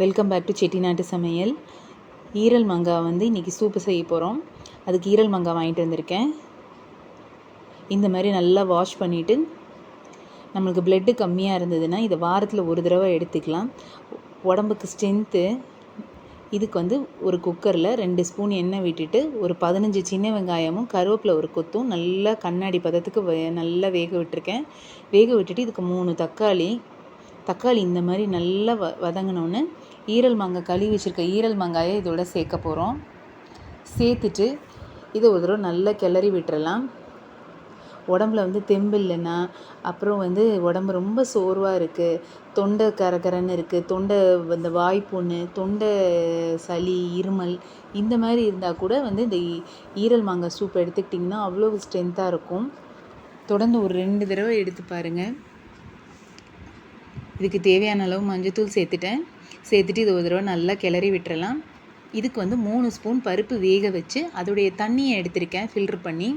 Welcome back to செட்டிநாட்டு சமையல் ஈரல் மாங்காய் வந்து இன்றைக்கி சூப்பு செய்ய போகிறோம் அதுக்கு ஈரல் மாங்காய் வாங்கிட்டு வந்திருக்கேன். இந்த மாதிரி நல்லா வாஷ் பண்ணிவிட்டு நம்மளுக்கு பிளட்டு கம்மியாக இருந்ததுன்னா இதை வாரத்தில் ஒரு தடவை எடுத்துக்கலாம். உடம்புக்கு ஸ்ட்ரென்த்து இதுக்கு வந்து ஒரு குக்கரில் ரெண்டு ஸ்பூன் எண்ணெய் விட்டுட்டு ஒரு பதினஞ்சு சின்ன வெங்காயமும் கருவேப்பிலை ஒரு கொத்தும் நல்லா கண்ணாடி பதத்துக்கு வே நல்லா வேக விட்டுருக்கேன். வேக விட்டுட்டு இதுக்கு மூணு தக்காளி தக்காளி இந்த மாதிரி நல்லா வ வதங்கினோன்னு ஈரல் மாங்காய் கழுவி வச்சுருக்க ஈரல் மாங்காயை இதோட சேர்க்க போகிறோம் சேர்த்துட்டு இதை ஒரு தடவை நல்லா கிளறி விட்டுறலாம். உடம்புல வந்து தெம்பு இல்லைன்னா அப்புறம் வந்து உடம்பு ரொம்ப சோர்வாக இருக்குது தொண்டை கரகரன்னு இருக்குது தொண்டை இந்த வாய்ப்புண்ணு தொண்டை சளி இருமல் இந்த மாதிரி இருந்தால் கூட வந்து இந்த ஈரல் மாங்காய் சூப் எடுத்துக்கிட்டிங்கன்னா அவ்வளோ ஸ்ட்ரென்த்தாக இருக்கும். தொடர்ந்து ஒரு ரெண்டு தடவை எடுத்து பாருங்கள் இதுக்கு தேவையான அளவு மஞ்சத்தூள் சேர்த்துட்டேன். சேர்த்துட்டு இது ஒரு தடவை நல்லா கிளறி விட்டுறலாம். இதுக்கு வந்து மூணு ஸ்பூன் பருப்பு வேக வச்சு அதோடைய தண்ணியை எடுத்திருக்கேன் ஃபில்ட்ரு பண்ணி.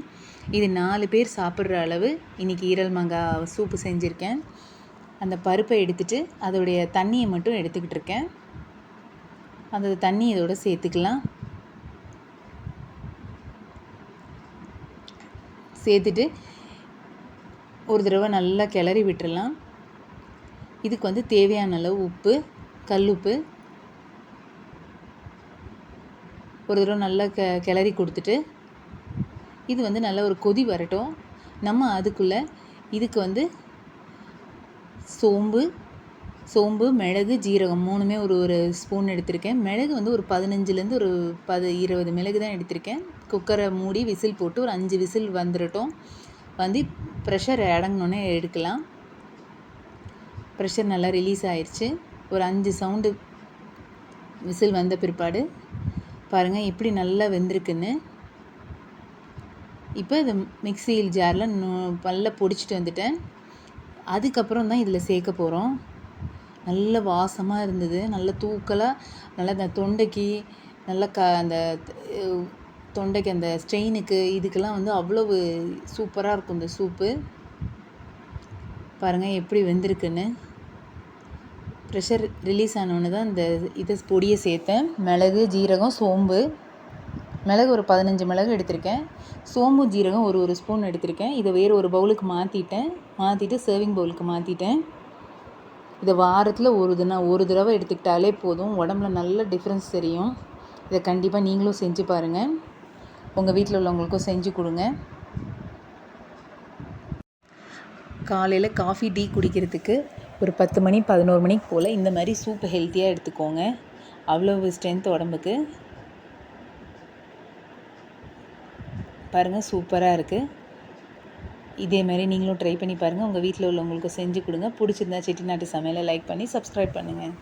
இது நாலு பேர் சாப்பிட்ற அளவு. இன்றைக்கி ஈரல் மாங்காய் சூப்பு செஞ்சுருக்கேன். அந்த பருப்பை எடுத்துட்டு அதோடைய தண்ணியை மட்டும் எடுத்துக்கிட்டு இருக்கேன். அந்த தண்ணி இதோட சேர்த்துக்கலாம். சேர்த்துட்டு ஒரு தடவை நல்லா கிளறி விட்டுடலாம் இதுக்கு வந்து தேவையான அளவு உப்பு கல்லுப்பு ஒரு தடவை நல்லா க கிளறி கொடுத்துட்டு இது வந்து நல்லா ஒரு கொதி வரட்டும். நம்ம அதுக்குள்ளே இதுக்கு வந்து சோம்பு சோம்பு மிளகு ஜீரகம் மூணுமே ஒரு ஒரு ஸ்பூன் எடுத்திருக்கேன். மிளகு வந்து ஒரு பதினஞ்சுலேருந்து ஒரு பது இருபது மிளகு தான் எடுத்திருக்கேன். குக்கரை மூடி விசில் போட்டு ஒரு அஞ்சு விசில் வந்துடட்டும் வந்து ப்ரெஷர் அடங்கினோன்னே எடுக்கலாம். ப்ரெஷர் நல்லா ரிலீஸ் ஆயிடுச்சு ஒரு அஞ்சு சவுண்டு விசில் வந்த பிற்பாடு பாருங்கள் எப்படி நல்லா வெந்திருக்குன்னு. இப்போ இது மிக்சியில் ஜாரில் நல்லா பொடிச்சிட்டு வந்துட்டேன். அதுக்கப்புறம் தான் இதில் சேர்க்க போகிறோம் நல்ல வாசமாக இருந்தது. நல்ல தூக்கலாக நல்லா இந்த தொண்டைக்கு நல்ல க அந்த தொண்டைக்கு அந்த ஸ்ட்ரெயினுக்கு இதுக்கெல்லாம் வந்து அவ்வளவு சூப்பராக இருக்கும் இந்த சூப்பு பாருங்கள் எப்படி வெந்திருக்குன்னு. ப்ரெஷர் ரிலீஸ் ஆனோன்னு தான் இந்த இதை பொடியை சேர்த்தேன். மிளகு ஜீரகம் சோம்பு. மிளகு ஒரு பதினஞ்சு மிளகு எடுத்திருக்கேன். சோம்பு ஜீரகம் ஒரு ஒரு ஸ்பூன் எடுத்திருக்கேன். இதை வேறு ஒரு பவுலுக்கு மாற்றிட்டேன் மாற்றிட்டு சர்விங் பவுலுக்கு மாற்றிட்டேன் இதை வாரத்தில் ஒரு தினம் ஒரு தடவை எடுத்துக்கிட்டாலே போதும். உடம்புல நல்ல டிஃப்ரென்ஸ் தெரியும். இதை கண்டிப்பாக நீங்களும் செஞ்சு பாருங்கள் உங்கள் வீட்டில் உள்ளவங்களுக்கும் செஞ்சு கொடுங்க. காலையில் காஃபி டீ குடிக்கிறதுக்கு ஒரு பத்து மணி பதினோரு மணிக்கு போல் இந்த மாதிரி சூப் ஹெல்த்தியாக எடுத்துக்கோங்க. அவ்வளோ ஸ்ட்ரென்த் உடம்புக்கு. பாருங்கள் சூப்பராக இருக்குது இதே மாதிரி நீங்களும் ட்ரை பண்ணி பாருங்கள் உங்கள் வீட்டில் உள்ளவங்களுக்கு செஞ்சு கொடுங்க. பிடிச்சிருந்தா செட்டிநாட்டு சமையலை லைக் பண்ணி சப்ஸ்கிரைப் பண்ணுங்கள்